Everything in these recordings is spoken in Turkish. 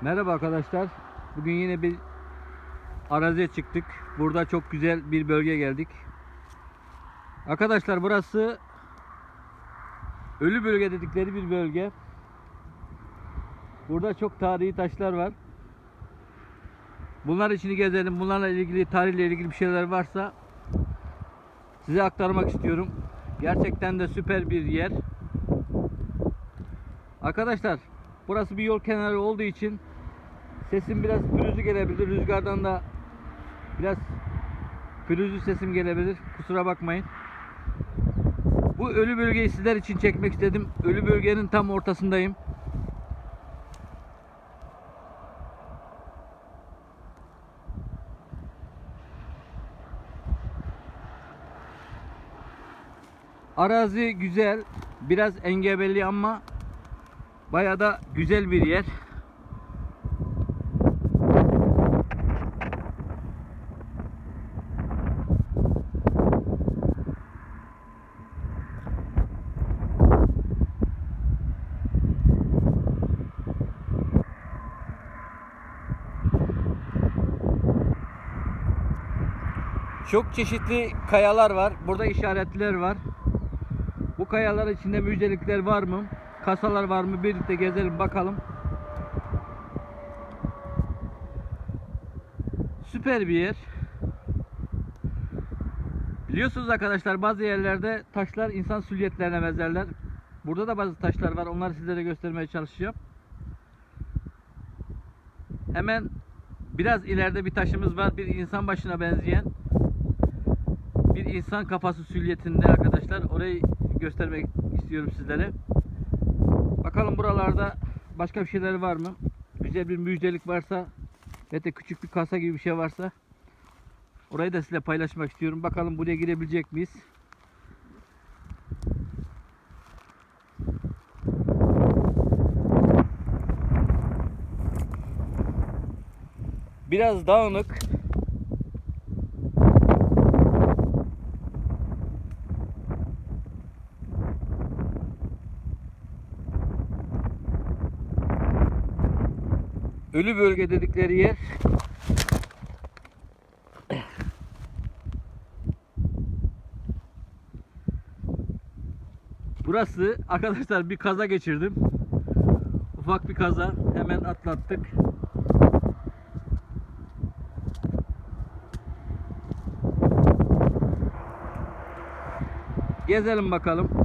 Merhaba arkadaşlar. Bugün yine bir araziye çıktık. Burada çok güzel bir bölge geldik. Arkadaşlar burası ölü bölge dedikleri bir bölge. Burada çok tarihi taşlar var. Bunlar içini gezelim. Bunlarla ilgili tarihle ilgili bir şeyler varsa size aktarmak istiyorum. Gerçekten de süper bir yer. Arkadaşlar burası bir yol kenarı olduğu için sesim biraz pürüzlü gelebilir. Rüzgardan da biraz pürüzlü sesim gelebilir. Kusura bakmayın. Bu ölü bölgeyi sizler için çekmek istedim. Ölü bölgenin tam ortasındayım. Arazi güzel, biraz engebeli ama bayağı da güzel bir yer. Çok çeşitli kayalar var. Burada işaretler var. Bu kayalar içinde müjdelikler var mı? Kasalar var mı? Birlikte gezelim bakalım. Süper bir yer. Biliyorsunuz arkadaşlar bazı yerlerde taşlar insan süliyetlerine benzerler. Burada da bazı taşlar var. Onları sizlere göstermeye çalışacağım. Hemen biraz ileride bir taşımız var. Bir insan başına benzeyen bir insan kafası süliyetinde arkadaşlar. Orayı göstermek istiyorum sizlere. Bakalım buralarda başka bir şeyler var mı? Güzel bir müjdelik varsa ve de küçük bir kasa gibi bir şey varsa orayı da sizinle paylaşmak istiyorum. Bakalım buraya girebilecek miyiz? Biraz dağınık. Ölü bölge dedikleri yer Burası arkadaşlar bir kaza geçirdim. Ufak bir kaza hemen atlattık. Gezelim bakalım.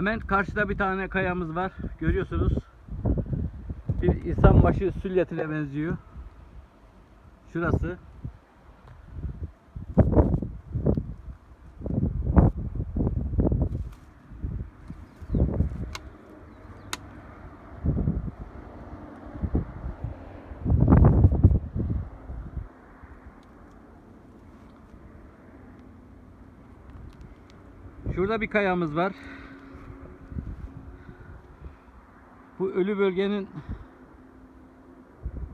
Hemen karşıda bir tane kayamız var. Görüyorsunuz. Bir insan başı sülyetine benziyor. Şurası. Şurada bir kayamız var. Bu ölü bölgenin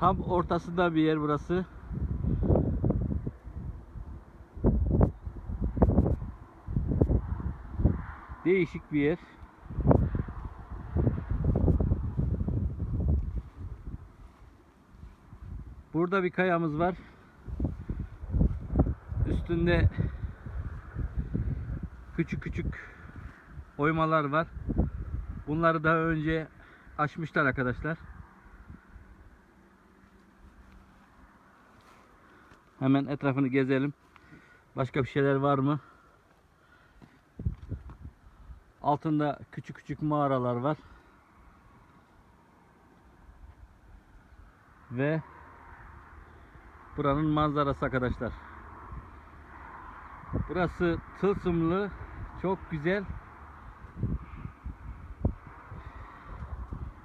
tam ortasında bir yer burası. Değişik bir yer. Burada bir kayamız var. Üstünde küçük küçük oymalar var. Bunları daha önce açmışlar arkadaşlar. Hemen etrafını gezelim. Başka bir şeyler var mı? Altında küçük küçük mağaralar var. Ve buranın manzarası arkadaşlar. Burası tılsımlı, çok güzel.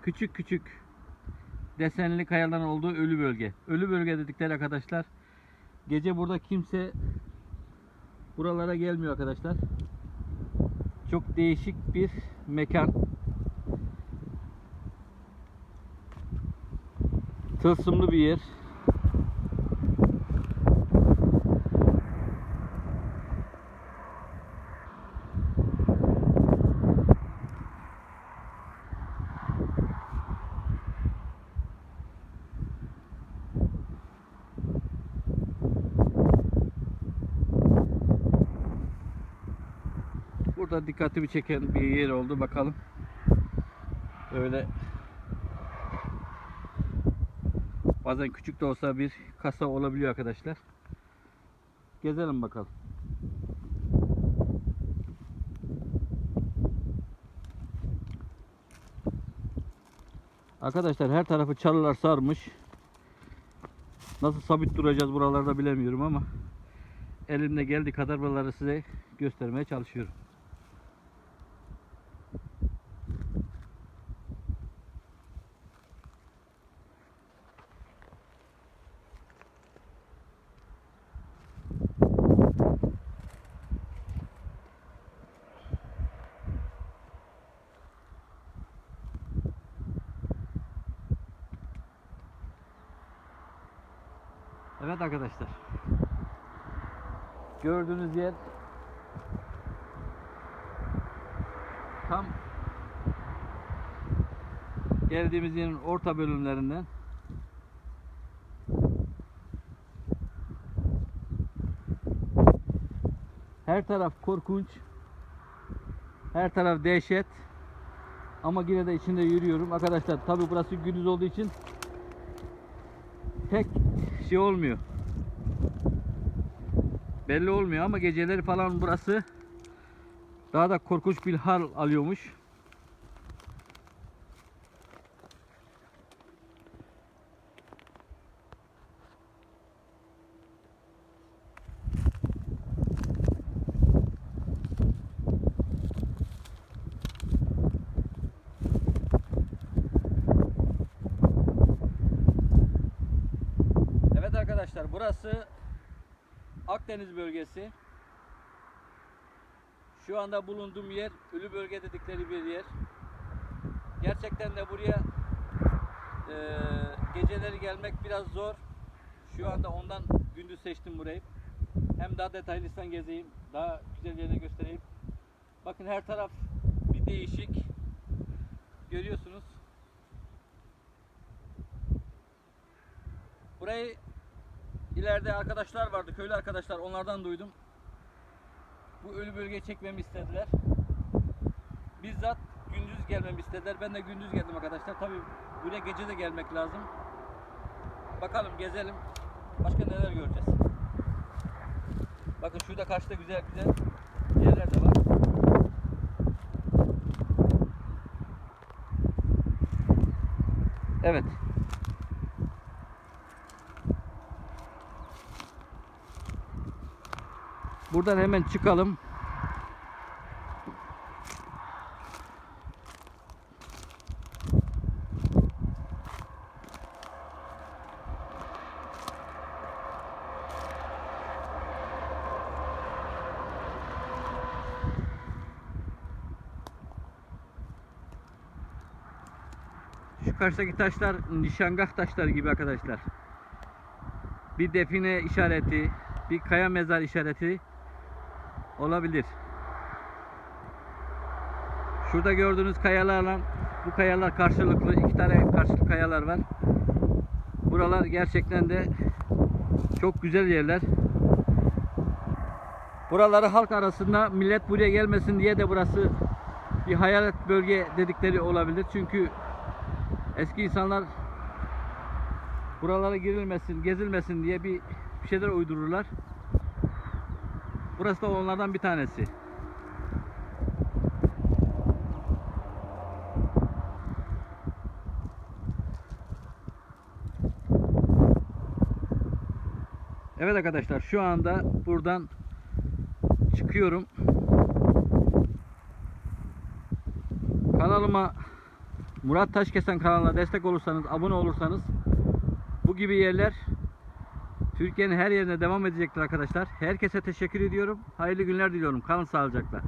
küçük küçük desenli kayaların olduğu ölü bölge. Ölü bölge dedikleri arkadaşlar gece burada kimse buralara gelmiyor arkadaşlar. Çok değişik bir mekan. Tılsımlı bir yer. Burada dikkatimi çeken bir yer oldu. Bakalım. Böyle bazen küçük de olsa bir kasa olabiliyor arkadaşlar. Gezelim bakalım. Arkadaşlar her tarafı çalılar sarmış. Nasıl sabit duracağız buralarda bilemiyorum ama elimde geldiği kadar buraları size göstermeye çalışıyorum. Evet arkadaşlar. Gördüğünüz yer tam geldiğimiz yerin orta bölümlerinden. Her taraf korkunç her taraf dehşet. Ama yine de içinde yürüyorum. Arkadaşlar tabi burası gündüz olduğu için pek şey olmuyor. Belli olmuyor ama geceleri falan burası daha da korkunç bir hal alıyormuş. Evet burası Akdeniz bölgesi. Şu anda bulunduğum yer ölü bölge dedikleri bir yer. Gerçekten de buraya eee, geceleri gelmek biraz zor. Şu anda ondan gündüz seçtim burayı. Hem daha detaylısan gezeyim, daha güzel yerini göstereyim. Bakın her taraf bir değişik. Görüyorsunuz. Burayı ileride arkadaşlar vardı, köylü arkadaşlar onlardan duydum. Bu ölü bölgeyi çekmemi istediler. Bizzat gündüz gelmemi istediler. Ben de gündüz geldim arkadaşlar. Tabi buraya gece de gelmek lazım. Bakalım gezelim. Başka neler göreceğiz. Bakın şurada karşıda güzel güzel yerler de var. Evet. Buradan hemen çıkalım. Şu karşıdaki taşlar nişangah taşları gibi arkadaşlar. Bir define işareti, bir kaya mezar işareti olabilir. Şurada gördüğünüz kayalarla bu kayalar karşılıklı iki tane karşılıklı kayalar var. Buralar gerçekten de çok güzel yerler. Buraları halk arasında millet buraya gelmesin diye de burası bir hayalet bölge dedikleri olabilir. Çünkü eski insanlar buralara girilmesin, gezilmesin diye bir, bir şeyler uydururlar. Burası da onlardan bir tanesi. Evet arkadaşlar şu anda buradan çıkıyorum. Kanalıma Murat Taşkesen kanalına destek olursanız, abone olursanız bu gibi yerler Türkiye'nin her yerine devam edecektir arkadaşlar. Herkese teşekkür ediyorum. Hayırlı günler diliyorum. Kalın sağlıcakla.